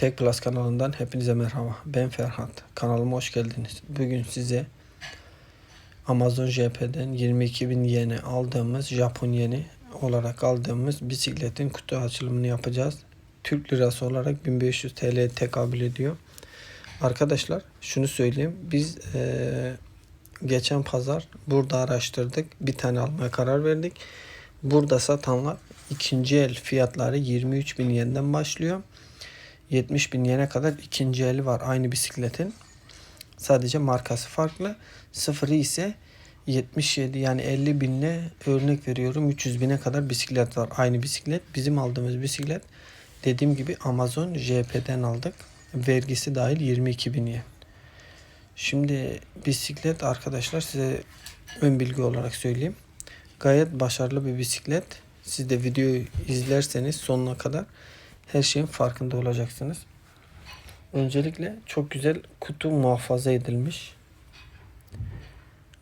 Tek Plus kanalından hepinize merhaba. Ben Ferhat. Kanalıma hoş geldiniz. Bugün size Amazon JP'den 22.000 yeni aldığımız Japon yeni olarak aldığımız bisikletin kutu açılımını yapacağız. Türk lirası olarak 1500 TL tekabül ediyor. Arkadaşlar şunu söyleyeyim. Biz eee, geçen pazar burada araştırdık. Bir tane almaya karar verdik. Burada satanlar ikinci el fiyatları 23.000 yenden başlıyor. 70 bin yene kadar ikinci eli var aynı bisikletin. Sadece markası farklı. Sıfırı ise 77 yani 50 binle örnek veriyorum 300 bine kadar bisiklet var. Aynı bisiklet. Bizim aldığımız bisiklet dediğim gibi Amazon JP'den aldık. Vergisi dahil 22 bin yen. Şimdi bisiklet arkadaşlar size ön bilgi olarak söyleyeyim. Gayet başarılı bir bisiklet. Siz de videoyu izlerseniz sonuna kadar her şeyin farkında olacaksınız. Öncelikle çok güzel kutu muhafaza edilmiş.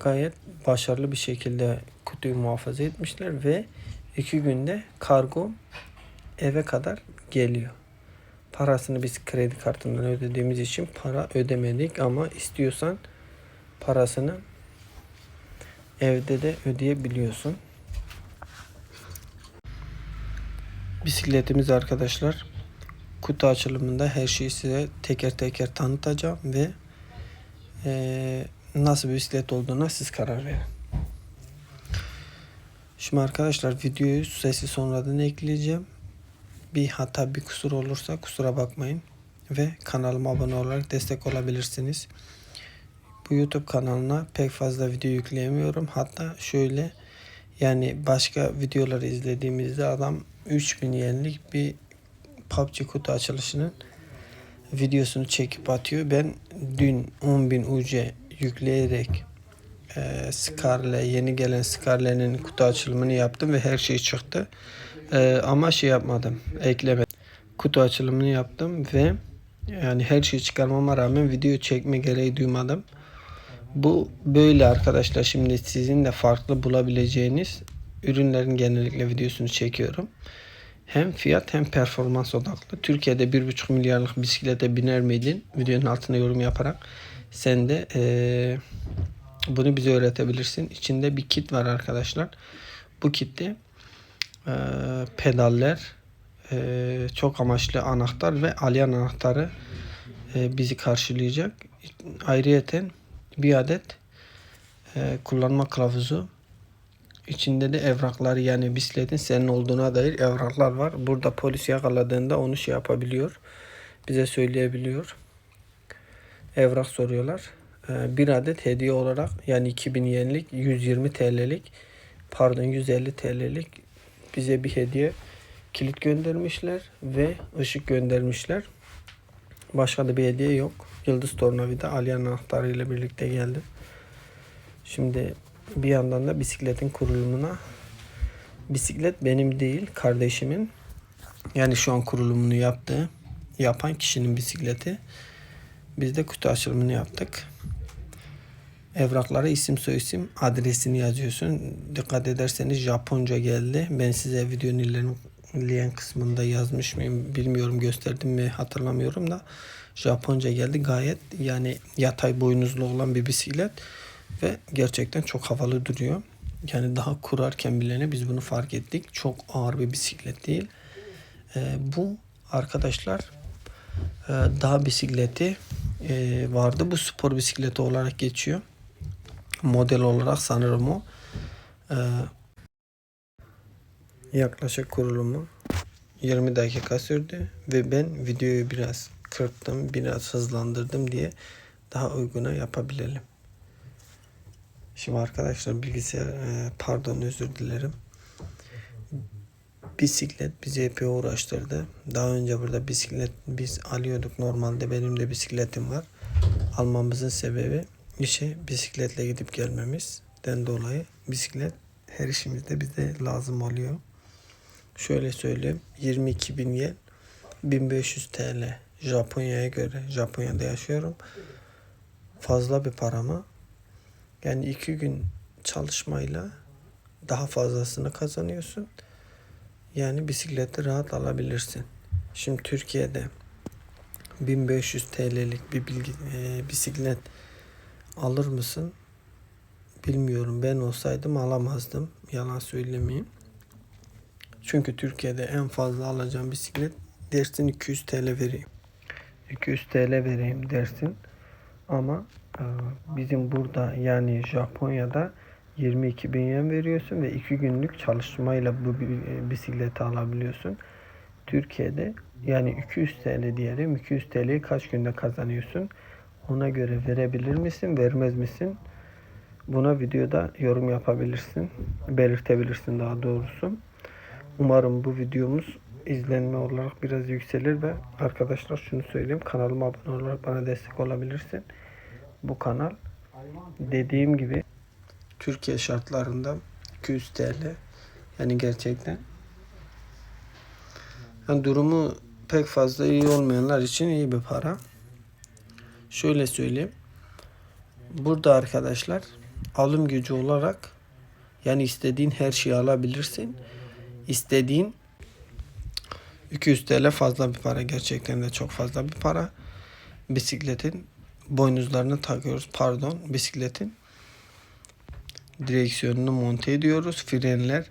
Gayet başarılı bir şekilde kutuyu muhafaza etmişler ve iki günde kargo eve kadar geliyor. Parasını biz kredi kartından ödediğimiz için para ödemedik ama istiyorsan parasını evde de ödeyebiliyorsun. Bisikletimiz arkadaşlar kutu açılımında her şeyi size teker teker tanıtacağım ve eee, nasıl bir bisiklet olduğuna siz karar verin. Şimdi arkadaşlar videoyu sesi sonradan ekleyeceğim. Bir hata bir kusur olursa kusura bakmayın ve kanalıma abone olarak destek olabilirsiniz. Bu YouTube kanalına pek fazla video yükleyemiyorum. Hatta şöyle yani başka videoları izlediğimizde adam 3000 yenilik bir PUBG kutu açılışının videosunu çekip atıyor. Ben dün 10.000 UC yükleyerek e, Scarlet yeni gelen Scarlet'in kutu açılımını yaptım ve her şey çıktı. E, ama şey yapmadım. Eklemedim. Kutu açılımını yaptım ve yani her şeyi çıkarmama rağmen video çekme gereği duymadım. Bu böyle arkadaşlar. Şimdi sizin de farklı bulabileceğiniz ürünlerin genellikle videosunu çekiyorum. Hem fiyat hem performans odaklı. Türkiye'de 1,5 milyarlık bisiklete biner miydin? Videonun altına yorum yaparak sen de eee, bunu bize öğretebilirsin. İçinde bir kit var arkadaşlar. Bu kitte eee, pedaller, eee, çok amaçlı anahtar ve alyan anahtarı eee, bizi karşılayacak. Ayrıyeten bir adet eee, kullanma kılavuzu İçinde de evrakları yani bisikletin senin olduğuna dair evraklar var. Burada polis yakaladığında onu şey yapabiliyor. Bize söyleyebiliyor. Evrak soruyorlar. Ee, Bir adet hediye olarak yani 2000 yenilik 120 TL'lik pardon 150 TL'lik bize bir hediye kilit göndermişler ve ışık göndermişler. Başka da bir hediye yok. Yıldız Tornavida Alyan anahtarı ile birlikte geldi. Şimdi bir yandan da bisikletin kurulumuna. Bisiklet benim değil kardeşimin. Yani şu an kurulumunu yaptığı yapan kişinin bisikleti. Biz de kutu açılımını yaptık. Evraklara isim soyisim adresini yazıyorsun. Dikkat ederseniz Japonca geldi. Ben size videonun ilerleyen kısmında yazmış mıyım bilmiyorum gösterdim mi hatırlamıyorum da. Japonca geldi. Gayet yani yatay boynuzlu olan bir bisiklet ve gerçekten çok havalı duruyor. Yani daha kurarken bilene biz bunu fark ettik. Çok ağır bir bisiklet değil. Ee, bu arkadaşlar e, dağ bisikleti e, vardı. Bu spor bisikleti olarak geçiyor. Model olarak sanırım o. Ee, yaklaşık kurulumu 20 dakika sürdü ve ben videoyu biraz kırptım, biraz hızlandırdım diye daha uyguna yapabilelim. Şimdi arkadaşlar bilgisayar e, pardon özür dilerim. Bisiklet bizi epey uğraştırdı. Daha önce burada bisiklet biz alıyorduk. Normalde benim de bisikletim var. Almamızın sebebi işe bisikletle gidip gelmemizden dolayı bisiklet her işimizde bize lazım oluyor. Şöyle söyleyeyim. 22 bin yen 1500 TL Japonya'ya göre Japonya'da yaşıyorum. Fazla bir para mı? Yani iki gün çalışmayla daha fazlasını kazanıyorsun. Yani bisikleti rahat alabilirsin. Şimdi Türkiye'de 1500 TL'lik bir bilgi, e, bisiklet alır mısın? Bilmiyorum. Ben olsaydım alamazdım. Yalan söylemeyeyim. Çünkü Türkiye'de en fazla alacağım bisiklet dersin 200 TL vereyim. 200 TL vereyim dersin. Ama bizim burada yani Japonya'da 22 bin yen veriyorsun ve 2 günlük çalışmayla bu e, bisikleti alabiliyorsun. Türkiye'de yani 200 TL diyelim. 200 TL'yi kaç günde kazanıyorsun? Ona göre verebilir misin, vermez misin? Buna videoda yorum yapabilirsin. Belirtebilirsin daha doğrusu. Umarım bu videomuz izlenme olarak biraz yükselir ve arkadaşlar şunu söyleyeyim. Kanalıma abone olarak bana destek olabilirsin. Bu kanal dediğim gibi Türkiye şartlarında 200 TL yani gerçekten yani durumu pek fazla iyi olmayanlar için iyi bir para. Şöyle söyleyeyim. Burada arkadaşlar alım gücü olarak yani istediğin her şeyi alabilirsin. İstediğin 200 TL fazla bir para. Gerçekten de çok fazla bir para. Bisikletin boynuzlarını takıyoruz. Pardon. Bisikletin direksiyonunu monte ediyoruz. Frenler,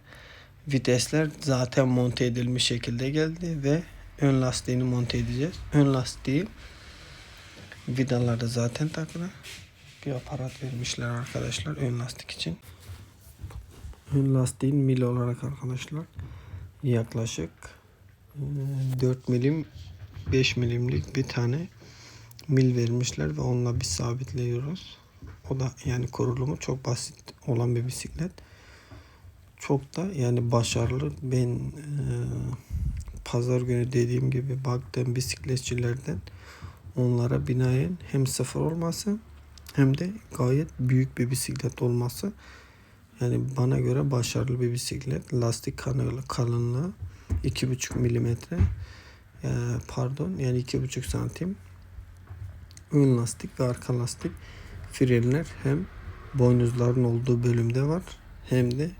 vitesler zaten monte edilmiş şekilde geldi ve ön lastiğini monte edeceğiz. Ön lastiği vidaları zaten takılı. Bir aparat vermişler arkadaşlar ön lastik için. Ön lastiğin mil olarak arkadaşlar yaklaşık e, 4 milim 5 milimlik bir tane mil vermişler ve onunla bir sabitliyoruz. O da yani kurulumu çok basit olan bir bisiklet. Çok da yani başarılı. Ben e, pazar günü dediğim gibi baktığım bisikletçilerden onlara binaen hem sıfır olması hem de gayet büyük bir bisiklet olması yani bana göre başarılı bir bisiklet. Lastik kanalı kalınlığı 2,5 milimetre e, pardon yani 2,5 santim ön lastik ve arka lastik frenler hem boynuzların olduğu bölümde var hem de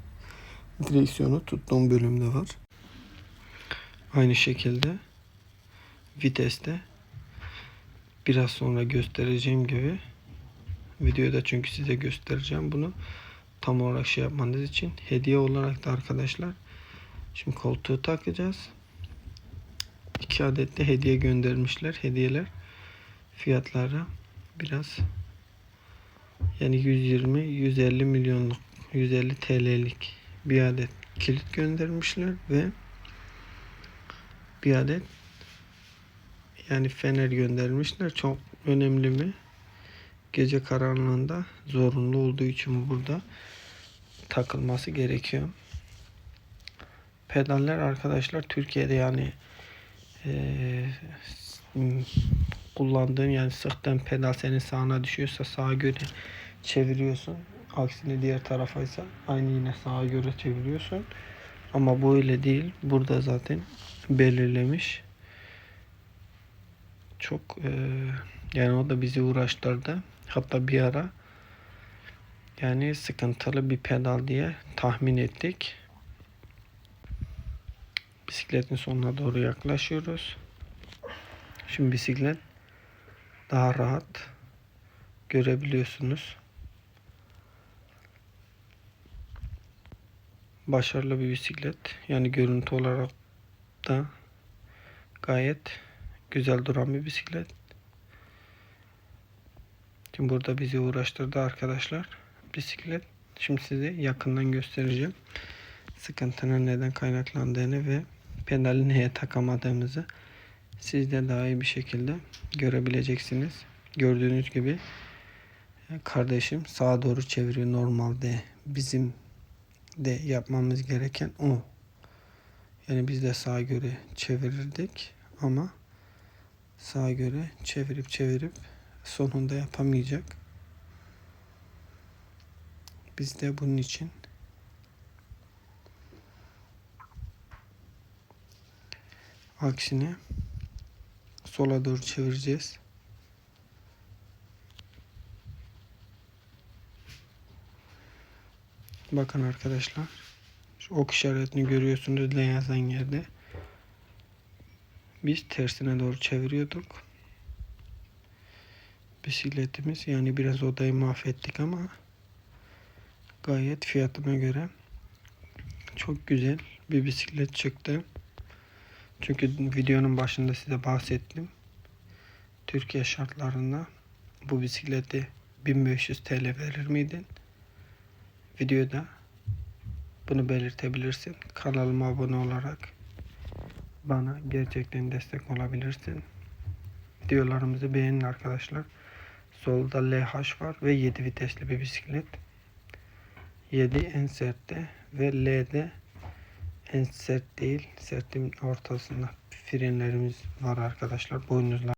direksiyonu tuttuğum bölümde var. Aynı şekilde viteste biraz sonra göstereceğim gibi videoda çünkü size göstereceğim bunu tam olarak şey yapmanız için hediye olarak da arkadaşlar şimdi koltuğu takacağız. iki adet de hediye göndermişler. Hediyeler fiyatları biraz yani 120 150 milyonluk 150 TL'lik bir adet kilit göndermişler ve bir adet yani fener göndermişler. Çok önemli mi? Gece karanlığında zorunlu olduğu için burada takılması gerekiyor. Pedaller arkadaşlar Türkiye'de yani eee kullandığın yani sıktığın pedal senin sağına düşüyorsa sağa göre çeviriyorsun. Aksine diğer tarafaysa aynı yine sağa göre çeviriyorsun. Ama bu öyle değil. Burada zaten belirlemiş. Çok e, yani o da bizi uğraştırdı. Hatta bir ara yani sıkıntılı bir pedal diye tahmin ettik. Bisikletin sonuna doğru yaklaşıyoruz. Şimdi bisiklet daha rahat görebiliyorsunuz. Başarılı bir bisiklet. Yani görüntü olarak da gayet güzel duran bir bisiklet. Şimdi burada bizi uğraştırdı arkadaşlar. Bisiklet. Şimdi size yakından göstereceğim. Sıkıntının neden kaynaklandığını ve pedali neye takamadığımızı siz de daha iyi bir şekilde görebileceksiniz. Gördüğünüz gibi kardeşim sağa doğru çeviriyor normalde bizim de yapmamız gereken o. Yani biz de sağa göre çevirirdik ama sağa göre çevirip çevirip sonunda yapamayacak. Biz de bunun için aksine sola doğru çevireceğiz. Bakın arkadaşlar. Şu ok işaretini görüyorsunuz L yerde. Biz tersine doğru çeviriyorduk. bisikletimiz. Yani biraz odayı mahvettik ama gayet fiyatına göre çok güzel bir bisiklet çıktı. Çünkü videonun başında size bahsettim. Türkiye şartlarında bu bisikleti 1500 TL verir miydin? Videoda bunu belirtebilirsin. Kanalıma abone olarak bana gerçekten destek olabilirsin. Videolarımızı beğenin arkadaşlar. Solda LH var ve 7 vitesli bir bisiklet. 7 en sertte ve L'de en sert değil. Sertin ortasında frenlerimiz var arkadaşlar. Boynuzlar